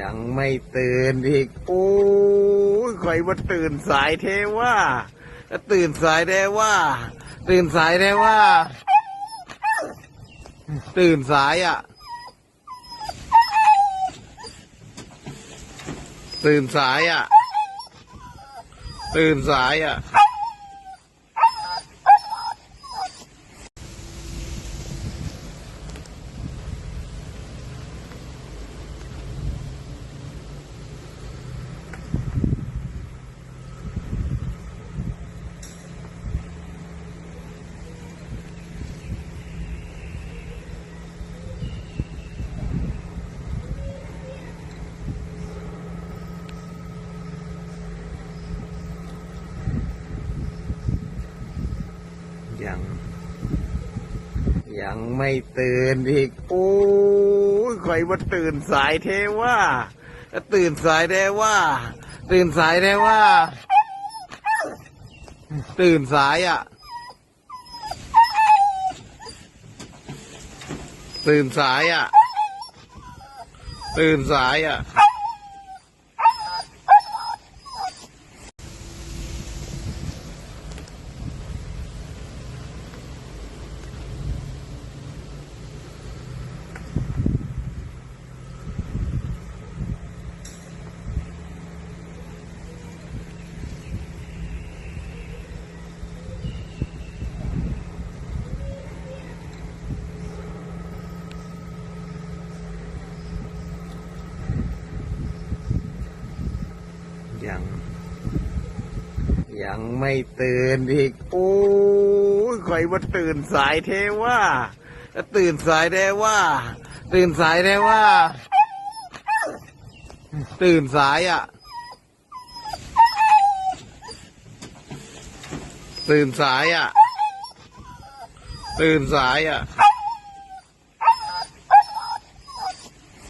ยังไม่ตื่นอีก โอ้ยใครว่าตื่นสายเทว่าตื่นสายได้ว่า ตื่นสายได้ว่า ตื่นสายอะ ตื่นสายอะ ตื่นสายอะ ยัง ยังไม่ตื่นอีกโอ้ยใครว่าตื่นสายเทว่าตื่นสายได้ว่า ตื่นสายได้ว่า ตื่นสายอะ ตื่นสายอะ ตื่นสายอะ ยัง ยังไม่ตื่นอีก โอ้ยใครว่าตื่นสายเทว่า ตื่นสายได้ว่า ตื่นสายได้ว่า ตื่นสายอะ ตื่นสายอะ ตื่นสายอะ